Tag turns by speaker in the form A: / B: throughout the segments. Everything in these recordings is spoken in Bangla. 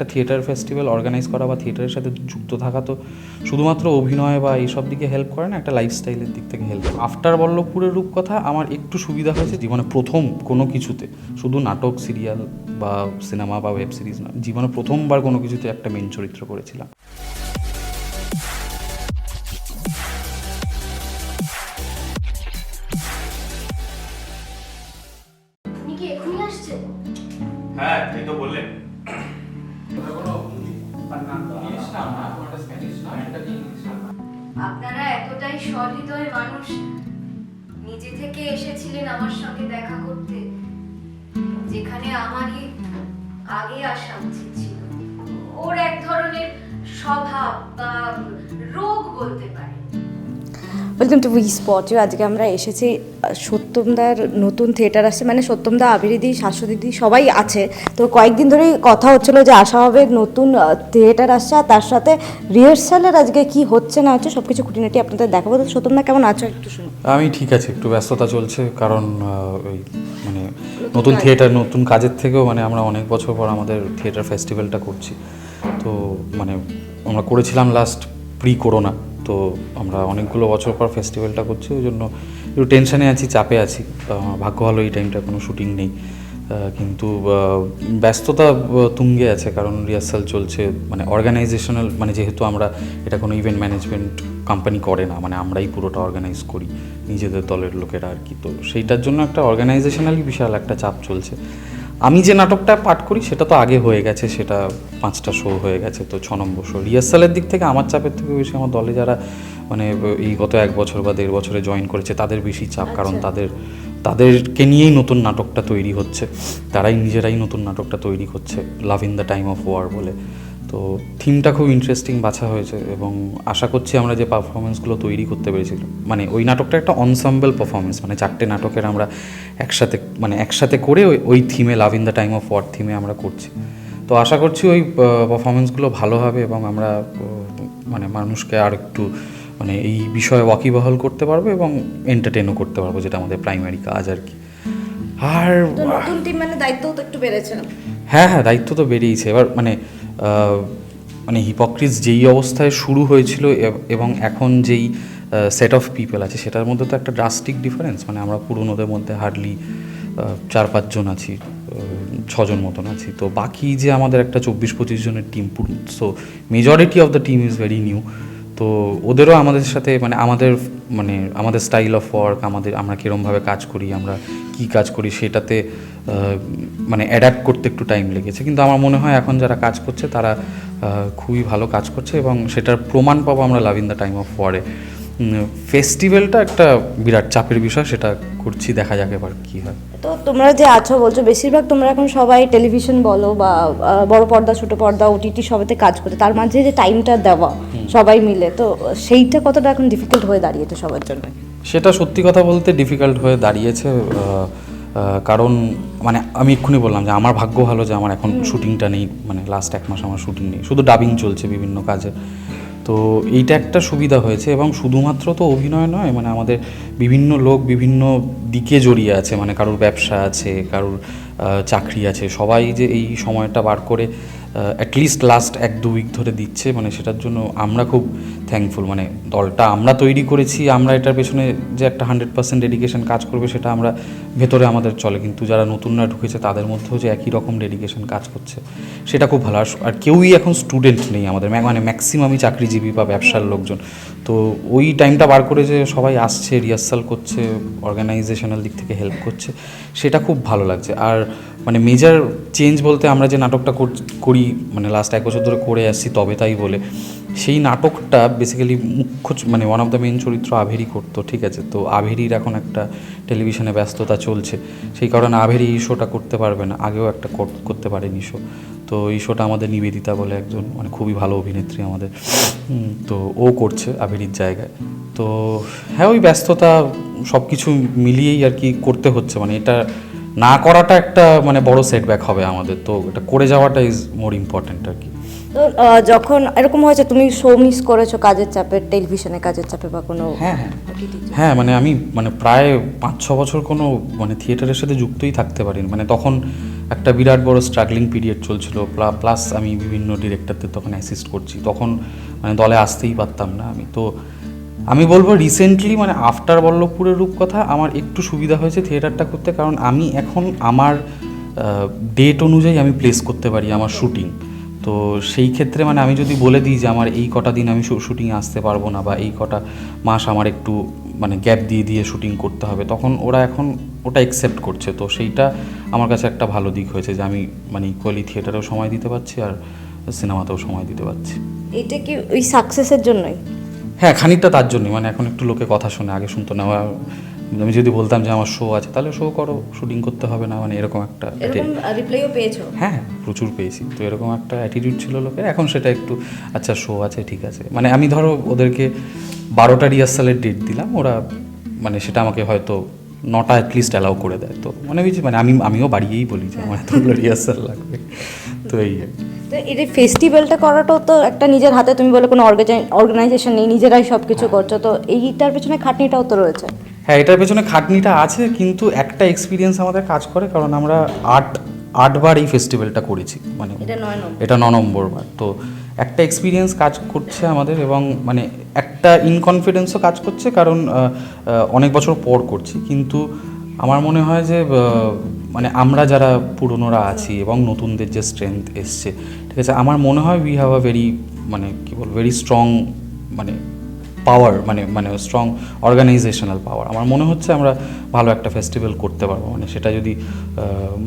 A: একটা থিয়েটার ফেস্টিভ্যাল অর্গানাইজ করা বা থিয়েটারের সাথে যুক্ত থাকা তো শুধুমাত্র অভিনয় বা এইসব দিকে হেল্প করে না একটা লাইফস্টাইলের দিক থেকে হেল্প আফটার বল্লভপুরের রূপকথা আমার একটু সুবিধা হয়েছে জীবনে প্রথম কোনো কিছুতে। শুধু নাটক সিরিয়াল বা সিনেমা বা ওয়েব সিরিজ না জীবনে প্রথমবার কোনো কিছুতে একটা মেন চরিত্র করেছিলাম।
B: হ্যাঁ এই তো বললেন।
C: আপনারা এতটাই সহৃদয় মানুষ, নিজে থেকে এসেছিলেন আমার সঙ্গে দেখা করতে, যেখানে আমারই আগে আসা উচিত ছিল। ওর এক ধরনের স্বভাব বা রোগ বলতে পারে
D: welcome to we spot you আজকে আমরা এসেছি সত্যমদার নতুন থিয়েটার আসছে মানে সত্যমদা, আবিরিদি শাশ্বদিদি সবাই আছে। তো কয়েকদিন ধরেই কথা হচ্ছিল যে আসা হবে নতুন থিয়েটার আসছে, আর তার সাথে রিহার্সালের আজকে কি হচ্ছে, না হচ্ছে সব কিছু খুঁটিনাটি আপনাদের দেখাবো। তো সত্যমদা, কেমন আছো একটু শুনুন।
A: আমি ঠিক আছে, একটু ব্যস্ততা চলছে, কারণ ওই মানে নতুন থিয়েটার, নতুন কাজের থেকেও মানে আমরা অনেক বছর পর আমাদের থিয়েটার ফেস্টিভ্যালটা করছি। তো মানে আমরা করেছিলাম লাস্ট প্রি করোনা তো আমরা অনেকগুলো বছর পর ফেস্টিভ্যালটা করছি, ওই জন্য একটু টেনশনে আছি, চাপে আছি। ভাগ্য ভালো এই টাইমটা কোনো শুটিং নেই। কিন্তু ব্যস্ততা তুঙ্গে আছে, কারণ রিহার্সাল চলছে মানে অর্গানাইজেশনাল মানে যেহেতু আমরা এটা কোনো ইভেন্ট ম্যানেজমেন্ট কোম্পানি করে না মানে আমরাই পুরোটা অর্গানাইজ করি, নিজেদের দলের লোকেরা আর কি। তো সেইটার জন্য একটা অর্গানাইজেশনালি বিশাল একটা চাপ চলছে। আমি যে নাটকটা পাঠ করি সেটা তো আগে হয়ে গেছে সেটা পাঁচটা শো হয়ে গেছে তো ছ নম্বর শো রিহার্সালের দিক থেকে আমার চাপের থেকে বেশি আমার দলে যারা মানে এই গত এক বছর বা দেড় বছরে জয়েন করেছে তাদের বেশি চাপ কারণ তাদের তাদেরকে নিয়েই নতুন নাটকটা তৈরি হচ্ছে। তারাই নিজেরাই নতুন নাটকটা তৈরি করছে love in the time of war বলে। তো থিমটা খুব ইন্টারেস্টিং বাছা হয়েছে এবং আশা করছি আমরা যে পারফরমেন্সগুলো তৈরি করতে পেরেছিলাম মানে ওই নাটকটা একটা অনসাম্বল পারফরমেন্স মানে চারটে নাটকের আমরা একসাথে মানে একসাথে করে ওই ওই থিমে love in the time of war থিমে আমরা করছি। তো আশা করছি ওই পারফরমেন্সগুলো ভালো হবে এবং আমরা মানে মানুষকে আর একটু মানে এই বিষয়ে ওয়াকিবহাল করতে পারব এবং এন্টারটেনও করতে পারব যেটা আমাদের প্রাইমারি কাজ আর কি। আর
D: নতুন টিম মানে দায়িত্বও তো একটু বেড়েছে।
A: হ্যাঁ হ্যাঁ দায়িত্ব তো বেরিয়েছে এবার মানে মানে হিপক্রিস যেই অবস্থায় শুরু হয়েছিল এবং এখন যেই সেট অফ পিপল আছে, সেটার মধ্যে তো একটা ড্রাস্টিক ডিফারেন্স মানে আমরা পুরনোদের মধ্যে হার্ডলি চার পাঁচজন আছি ছজন মতন আছি, তো বাকি যে আমাদের একটা চব্বিশ পঁচিশ জনের team so majority of the team is very new তো ওদেরও আমাদের সাথে মানে আমাদের মানে আমাদের স্টাইল অফ ওয়ার্ক আমাদের আমরা কীরমভাবে কাজ করি, আমরা কি কাজ করি, সেটাতে মানে অ্যাডাপ্ট করতে একটু টাইম লেগেছে। কিন্তু আমার মনে হয় এখন যারা কাজ করছে তারা খুবই ভালো কাজ করছে এবং সেটার প্রমাণ পাবো আমরা love in the time of ওয়ারে ফেস্টিভ্যালটা একটা বিরাট চাপের বিষয় সেটা করছি দেখা যাক এবার কী হয়।
D: তো তোমরা যে আছো বলছো বেশিরভাগ তোমরা এখন সবাই টেলিভিশন বলো বা বড় পর্দা ছোট পর্দা ওটিটি সবেতে কাজ করতে তার মাঝে যে টাইমটা দেওয়া সবাই মিলে তো সেইটা কতটা এখন ডিফিকাল্ট হয়ে দাঁড়িয়েছে সবার জন্য?
A: সেটা সত্যি কথা বলতে ডিফিকাল্ট হয়ে দাঁড়িয়েছে কারণ মানে আমি এক্ষুনি বললাম যে আমার ভাগ্য ভালো যে আমার এখন শুটিংটা নেই মানে লাস্ট এক মাস আমার শুটিং নেই। শুধু ডাবিং চলছে বিভিন্ন কাজে তো এইটা একটা সুবিধা হয়েছে এবং শুধুমাত্র তো অভিনয় নয় মানে আমাদের বিভিন্ন লোক বিভিন্ন দিকে জড়িয়ে আছে মানে কারোর ব্যবসা আছে, কারোর চাকরি আছে। সবাই যে এই সময়টা বার করে অ্যাটলিস্ট লাস্ট এক দু উইক ধরে দিচ্ছে। মানে সেটার জন্য আমরা খুব থ্যাঙ্কফুল মানে দলটা আমরা তৈরি করেছি, আমরা এটার পেছনে যে একটা হান্ড্রেড পার্সেন্ট ডেডিকেশন কাজ করবে, সেটা আমরা ভেতরে আমাদের চলে। কিন্তু যারা নতুনরা ঢুকেছে, তাদের মধ্যেও যে একই রকম ডেডিকেশন কাজ করছে, সেটা খুব ভালো। আর আর কেউই এখন স্টুডেন্ট নেই আমাদের। মানে ম্যাক্সিমামই চাকরিজীবী বা ব্যবসার লোকজন। তো ওই টাইমটা বার করে যে সবাই আসছে রিহার্সাল করছে অর্গানাইজেশনাল দিক থেকে হেল্প করছে, সেটা খুব ভালো লাগছে। আর মানে মেজার চেঞ্জ বলতে আমরা যে নাটকটা কর- করি মানে লাস্ট এক বছর ধরে করে আসছি তবে তাই বলে। সেই নাটকটা বেসিক্যালি মুখ্য মানে ওয়ান অফ দ্য মেন চরিত্র আভেরি করতো, ঠিক আছে? তো আভেরির এখন একটা টেলিভিশনে ব্যস্ততা চলছে। সেই কারণে আভেরি এই শোটা করতে পারবে না। আগেও একটা কর- করতে পারেনি শো তো এই শোটা আমাদের নিবেদিতা বলে একজন মানে খুবই ভালো অভিনেত্রী আমাদের। তো ও করছে আভেরির জায়গায়। তো হ্যাঁ ওই ব্যস্ততা সব কিছু মিলিয়েই আর কি করতে হচ্ছে। মানে এটা না করাটা একটা মানে বড় সেটব্যাক হবে আমাদের। তো এটা করে যাওয়াটা ইজ মোর ইম্পর্ট্যান্ট আর কি।
D: তো যখন এরকম হয়েছে তুমি শো মিস করেছ কাজের চাপে টেলিভিশনে কাজের চাপে বা কোনো
A: হ্যাঁ হ্যাঁ। হ্যাঁ মানে আমি মানে প্রায় পাঁচ ছ বছর কোনো মানে থিয়েটারের সাথে যুক্তই থাকতে পারিনি। মানে তখন একটা বিরাট বড় স্ট্রাগলিং পিরিয়ড চলছিল প্লাস আমি বিভিন্ন ডিরেক্টরদের তখন অ্যাসিস্ট করছি। তখন মানে দলে আসতেই পারতাম না আমি। তো আমি বলব রিসেন্টলি মানে আফটার বল্লভপুরের রূপকথা আমার একটু সুবিধা হয়েছে থিয়েটারটা করতে, কারণ আমি এখন আমার ডেট অনুযায়ী আমি প্লেস করতে পারি আমার শুটিং তো সেই ক্ষেত্রে মানে আমি যদি বলে দিই যে আমার এই কটা দিন আমি শুটিংয়ে আসতে পারব না বা এই কটা মাস আমার একটু মানে গ্যাপ দিয়ে দিয়ে শুটিং করতে হবে, তখন ওরা এখন ওটা অ্যাকসেপ্ট করছে। তো সেইটা আমার কাছে একটা ভালো দিক হয়েছে যে আমি মানে ইকুয়ালি থিয়েটারেও সময় দিতে পারছি আর সিনেমাতেও সময় দিতে পারছি।
D: এটা কি ওই সাকসেসের জন্যই?
A: হ্যাঁ খানিকটা তার জন্যই। মানে এখন একটু লোকে কথা শুনে আগে শুনতো না। আমি যদি বলতাম যে আমার শো আছে তাহলে শো করো শুটিং করতে হবে না মানে এরকম একটা
D: এরকম রিপ্লাইও পেয়েছ?
A: হ্যাঁ প্রচুর পেয়েছি। তো এরকম একটা অ্যাটিটিউড ছিল লোকের। এখন সেটা একটু আচ্ছা শো আছে ঠিক আছে। মানে আমি ধরো ওদেরকে বারোটা রিহার্সালের ডেট দিলাম। ওরা মানে সেটা আমাকে হয়তো নটা অ্যাটলিস্ট অ্যালাউ করে দেয়। তো মনে হয়েছে মানে আমি আমিও বাড়িয়েই বলি যে আমার এতগুলো রিহার্সাল লাগবে। তো এই।
D: তো এই ফেস্টিভ্যালটা করাটাও তো একটা নিজের হাতে তুমি বলে কোনো অর্গানাইজেশন নেই নিজেরাই সব কিছু করছ। তো এইটার পেছনে খাটনিটাও তো রয়েছে।
A: হ্যাঁ এটার পেছনে খাটনিটা আছে কিন্তু একটা এক্সপিরিয়েন্স আমাদের কাজ করে কারণ আমরা আট আটবার এই ফেস্টিভ্যালটা করেছি। মানে
D: এটা
A: ন নম্বর। বার তো একটা এক্সপিরিয়েন্স কাজ করছে আমাদের এবং মানে একটা ইনকনফিডেন্সও কাজ করছে, কারণ অনেক বছর পর করছি। কিন্তু আমার মনে হয় যে মানে আমরা যারা পুরনোরা আছি এবং নতুনদের যে স্ট্রেংথ এসছে, ঠিক আছে? আমার মনে হয় উই হ্যাভ আ ভেরি মানে কী বল ভেরি স্ট্রং মানে পাওয়ার মানে মানে স্ট্রং অর্গানাইজেশনাল পাওয়ার আমার মনে হচ্ছে আমরা ভালো একটা ফেস্টিভ্যাল করতে পারব। মানে সেটা যদি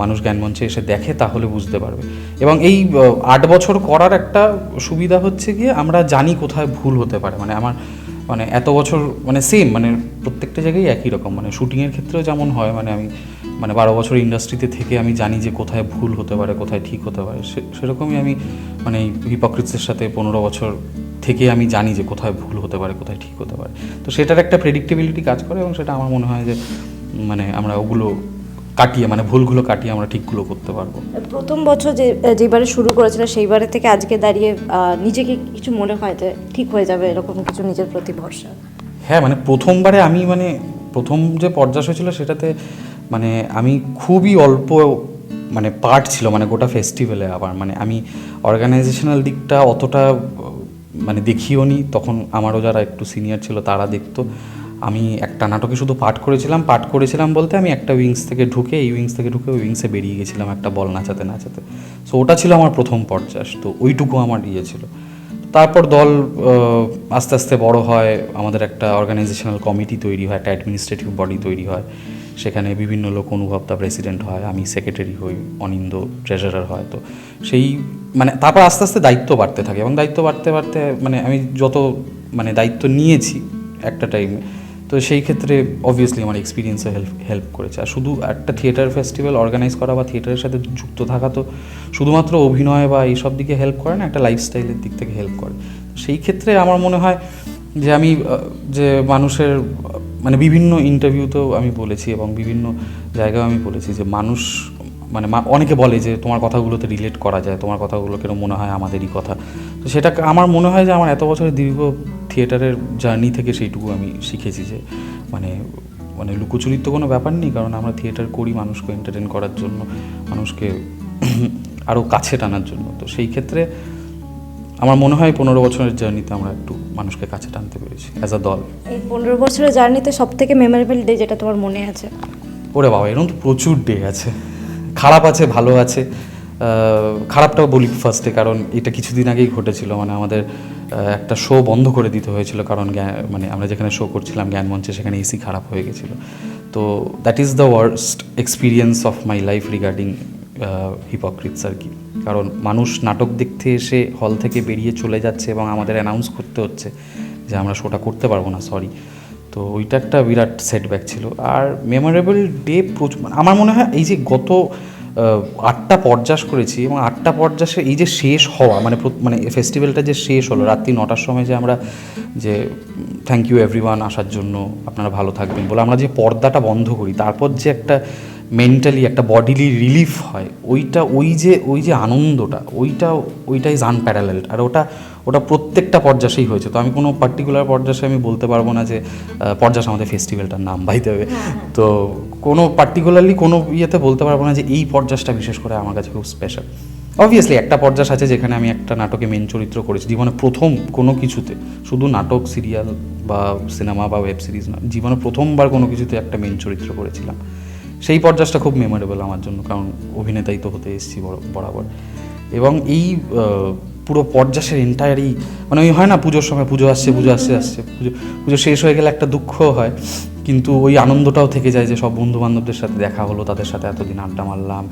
A: মানুষ জ্ঞানমঞ্চে এসে দেখে তাহলে বুঝতে পারবে। এবং এই আট বছর করার একটা সুবিধা হচ্ছে গিয়ে আমরা জানি কোথায় ভুল হতে পারে। মানে আমার মানে এত বছর মানে সেম মানে প্রত্যেকটা জায়গায় একই রকম। মানে শুটিংয়ের ক্ষেত্রেও যেমন হয় মানে আমি মানে বারো বছর ইন্ডাস্ট্রিতে থেকে আমি জানি যে কোথায় ভুল হতে পারে, কোথায় ঠিক হতে পারে। সেরকমই আমি মানে হিপোক্রিটসের সাথে পনেরো বছর থেকে আমি জানি যে কোথায় ভুল হতে পারে কোথায় ঠিক হতে পারে। তো সেটার একটা প্রেডিক্টেবিলিটি কাজ করে এবং সেটা আমার মনে হয় যে মানে আমরা ওগুলো কাটিয়ে মানে ভুলগুলো কাটিয়ে আমরা ঠিকগুলো করতে পারব।
D: প্রথম বছর যে যেবারে শুরু করেছিল সেইবারে থেকে আজকে দাঁড়িয়ে নিজেকে কিছু মনে হয় যে ঠিক হয়ে যাবে এরকম কিছু নিজের প্রতি ভরসা?
A: হ্যাঁ মানে প্রথমবারে আমি মানে প্রথম যে পর্যাস হয়েছিল সেটাতে মানে আমি খুবই অল্প মানে পার্ট ছিল মানে গোটা ফেস্টিভ্যালে আবার। মানে আমি অর্গানাইজেশনাল দিকটা অতটা মানে দেখিও নি, তখন আমারও যারা একটু সিনিয়র ছিল তারা দেখতো। আমি একটা নাটকে শুধু পাঠ করেছিলাম পাঠ করেছিলাম বলতে আমি একটা উইংস থেকে ঢুকে, এই উইংস থেকে ঢুকে ওই উইংসে বেরিয়ে গেছিলাম একটা বল নাচাতে নাচাতে। সো ওটা ছিল আমার প্রথম পর্যাস, তো ওইটুকু আমার ইয়ে ছিল। তারপর দল আস্তে আস্তে বড় হয়, আমাদের একটা অর্গানাইজেশনাল কমিটি তৈরি হয়, একটা অ্যাডমিনিস্ট্রেটিভ বডি তৈরি হয়। সেখানে বিভিন্ন লোক অনুভবতা প্রেসিডেন্ট হয়, আমি সেক্রেটারি হই, অনিন্দ ট্রেজারার হয়, তো সেই মানে তারপর আস্তে আস্তে দায়িত্ব বাড়তে থাকে এবং দায়িত্ব বাড়তে বাড়তে মানে আমি যত মানে দায়িত্ব নিয়েছি একটা টাইমে তো সেই ক্ষেত্রে অবভিয়াসলি আমার এক্সপিরিয়েন্সে হেল্প হেল্প করেছে। আর শুধু একটা থিয়েটার ফেস্টিভ্যাল অর্গানাইজ করা বা থিয়েটারের সাথে যুক্ত থাকা তো শুধুমাত্র অভিনয় বা এইসব দিকে হেল্প করে না, একটা লাইফস্টাইলের দিক থেকে হেল্প করে। সেই ক্ষেত্রে আমার মনে হয় যে আমি যে মানুষের মানে বিভিন্ন ইন্টারভিউতেও আমি বলেছি এবং বিভিন্ন জায়গায় আমি বলেছি যে মানুষ মানে অনেকে বলে যে তোমার কথাগুলোতে রিলেট করা যায়, তোমার কথাগুলো কেন মনে হয় আমাদেরই কথা। তো সেটা আমার মনে হয় যে আমার এত বছরের দীর্ঘ থিয়েটারের জার্নি থেকে সেইটুকু আমি শিখেছি যে মানে মানে লুকোচুরির তো কোনো ব্যাপার নেই, কারণ আমরা থিয়েটার করি মানুষকে এন্টারটেন করার জন্য, মানুষকে আরও কাছে টানার জন্য। তো সেই ক্ষেত্রে আমার মনে হয় পনেরো বছরের জার্নিতে আমরা একটু মানুষকে কাছে টানতে পেরেছি অ্যাজ আ দল।
D: এই পনেরো বছরের জার্নিতে সব থেকে মেমোরেবল ডে যেটা তোমার মনে আছে?
A: ওরে বাবা এরকম তো প্রচুর ডে আছে। খারাপ আছে ভালো আছে। খারাপটাও বলি ফার্স্টে কারণ এটা কিছুদিন আগেই ঘটেছিল। মানে আমাদের একটা শো বন্ধ করে দিতে হয়েছিল কারণ মানে আমরা যেখানে শো করছিলাম জ্ঞান মঞ্চে সেখানে এসি খারাপ হয়ে গেছিল। তো that is the worst experience of my life regarding hypocrites আর কি। কারণ মানুষ নাটক দেখতে এসে হল থেকে বেরিয়ে চলে যাচ্ছে এবং আমাদের অ্যানাউন্স করতে হচ্ছে যে আমরা শোটা করতে পারব না সরি তো ওইটা একটা বিরাট সেটব্যাক ছিল। আর মেমোরেবল ডে প্রচুর আমার মনে হয় এই যে গত আটটা পর্যাস করেছি এবং আটটা পর্যাসে এই যে শেষ হওয়া মানে মানে ফেস্টিভ্যালটা যে শেষ হলো, রাত্রি নটার সময় যে আমরা যে থ্যাংক ইউ এভরিওয়ান আসার জন্য, আপনারা ভালো থাকবেন বলে আমরা যে পর্দাটা বন্ধ করি, তারপর যে একটা মেন্টালি একটা বডিলি রিলিফ হয় ওইটা ওই যে ওই যে আনন্দটা ওইটা ওইটা ইজ আনপ্যারালেলড আর ওটা ওটা প্রত্যেকটা পর্যাসেই হয়েছে। তো আমি কোনো পার্টিকুলার পর্যাসে আমি বলতে পারব না যে পর্যাস আমাদের ফেস্টিভ্যালটার নাম বাইতে হবে তো কোনো পার্টিকুলারলি কোনো ইয়েতে বলতে পারব না যে এই পর্যাসটা বিশেষ করে আমার কাছে খুব স্পেশাল অবভিয়াসলি একটা পর্যাস আছে যেখানে আমি একটা নাটকে মেন চরিত্র করেছি। জীবনে প্রথম কোনো কিছুতে শুধু নাটক সিরিয়াল বা সিনেমা বা ওয়েব সিরিজ না জীবনে প্রথমবার কোনো কিছুতে একটা মেন চরিত্র করেছিলাম। সেই পর্যাসটা খুব মেমোরেবল আমার জন্য, কারণ অভিনেতাই তো হতে এসেছি বরাবর। এবং এই পুরো পর্যাসের এন্টায়ারই মানে ওই হয় না, পুজোর সময় পুজো আসছে পুজো আসছে আসছে, পুজো পুজো শেষ হয়ে গেলে একটা দুঃখ হয়। কিন্তু ওই আনন্দটাও থেকে যায় যে সব বন্ধু বান্ধবদের সাথে দেখা হলো, তাদের সাথে এতদিন আড্ডা মারলাম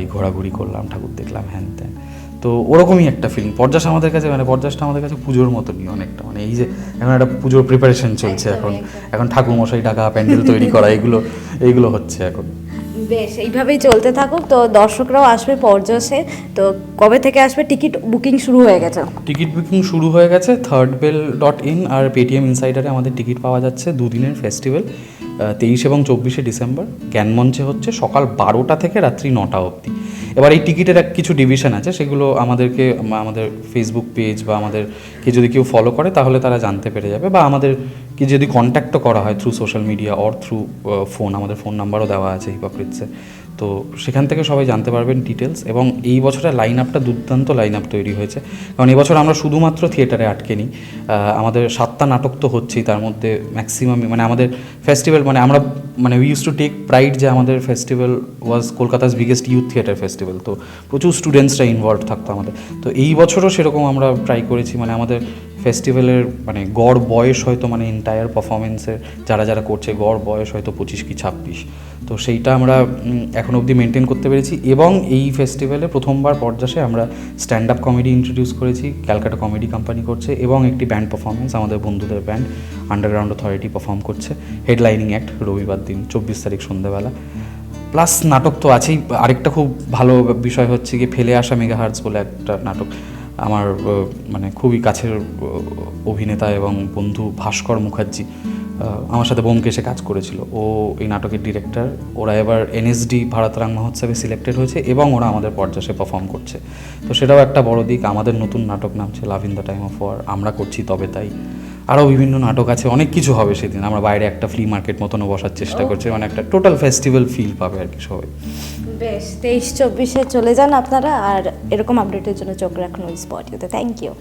A: এই ঘোরাঘুরি করলাম, ঠাকুর দেখলাম, হ্যান ত্যান। তো ওরকমই একটা ফিলিং পর্যাস আমাদের কাছে মানে পর্যাসটা আমাদের কাছে পুজোর মতনই অনেকটা। মানে এই যে এখন একটা পুজোর প্রিপারেশন চলছে এখন। এখন ঠাকুর মশাই ডাকা প্যান্ডেল তৈরি করা এগুলো এইগুলো হচ্ছে এখন।
D: বেশ এইভাবেই চলতে থাকুক। তো দর্শকরাও আসবে পর্যাসে। তো কবে থেকে আসবে? টিকিট বুকিং শুরু হয়ে গেছে।
A: টিকিট বুকিং শুরু হয়ে গেছে। থার্ড বেল ডট ইন আর পেটিএম ইনসাইডারে আমাদের টিকিট পাওয়া যাচ্ছে দুদিনের ফেস্টিভ্যাল তেইশ এবং চব্বিশে ডিসেম্বর জ্ঞানমঞ্চে হচ্ছে সকাল বারোটা থেকে রাত্রি নটা অবধি। এবার এই টিকিটের এক কিছু ডিভিশন আছে, সেগুলো আমাদেরকে আমাদের ফেসবুক পেজ বা আমাদেরকে যদি কেউ ফলো করে, তাহলে তারা জানতে পেরে যাবে বা আমাদেরকে যদি কন্ট্যাক্টও করা হয় through social media or through phone আমাদের ফোন নাম্বারও দেওয়া আছে হিপোক্রিটসে তো সেখান থেকে সবাই জানতে পারবেন ডিটেলস এবং এই বছরের লাইন আপটা দুর্দান্ত লাইন আপ তৈরি হয়েছে। কারণ এবছর আমরা শুধুমাত্র থিয়েটারে আটকে নিই। আমাদের সাতটা নাটক তো হচ্ছেই, তার মধ্যে ম্যাক্সিমাম মানে আমাদের ফেস্টিভ্যাল মানে আমরা মানে we use to take pride যে আমাদের festival was Kolkata's biggest youth theatre festival তো প্রচুর স্টুডেন্টসরা ইনভলভ থাকতো আমাদের। তো এই বছরও সেরকম আমরা ট্রাই করেছি মানে আমাদের ফেস্টিভ্যালের মানে গড় বয়স হয়তো মানে এন্টায়ার পারফরমেন্সের যারা যারা করছে, গড় বয়স হয়তো পঁচিশ কি ছাব্বিশ। তো সেইটা আমরা এখন অবধি মেনটেন করতে পেরেছি এবং এই ফেস্টিভ্যালে প্রথমবার পর্যাসে আমরা স্ট্যান্ড আপ কমেডি ইন্ট্রোডিউস করেছি, ক্যালকাটা কমেডি কোম্পানি করছে এবং একটি ব্যান্ড পারফরমেন্স আমাদের বন্ধুদের ব্যান্ড আন্ডারগ্রাউন্ড অথরিটি পারফর্ম করছে হেডলাইনিং অ্যাক্ট রবিবার দিন, চব্বিশ তারিখ সন্ধ্যাবেলা। প্লাস নাটক তো আছেই, আরেকটা খুব ভালো বিষয় হচ্ছে কি ফেলে আসা মেগা হার্টস বলে একটা নাটক। আমার মানে খুবই কাছের অভিনেতা এবং বন্ধু ভাস্কর মুখার্জি আমার সাথে বোমকেশে কাজ করেছিল। ও এই নাটকের ডিরেক্টর ওরা এবার এনএসডি ভারতরাং মহোৎসবে সিলেক্টেড হয়েছে এবং ওরা আমাদের পর্যাসে পারফর্ম করছে। তো সেটাও একটা বড় দিক, আমাদের নতুন নাটক নামছে love in the time of war আমরা করছি তবে তাই। আরও বিভিন্ন নাটক আছে অনেক কিছু হবে সেদিন। আমরা বাইরে একটা ফ্লি মার্কেট মতনও বসার চেষ্টা করছি মানে একটা টোটাল ফেস্টিভ্যাল ফিল পাবে আর কি সবাই।
D: বেশ তেইশ চব্বিশে চলে যান আপনারা আর এরকম আপডেটের জন্য চোখ রাখুন ওই স্পটিতে থ্যাংক ইউ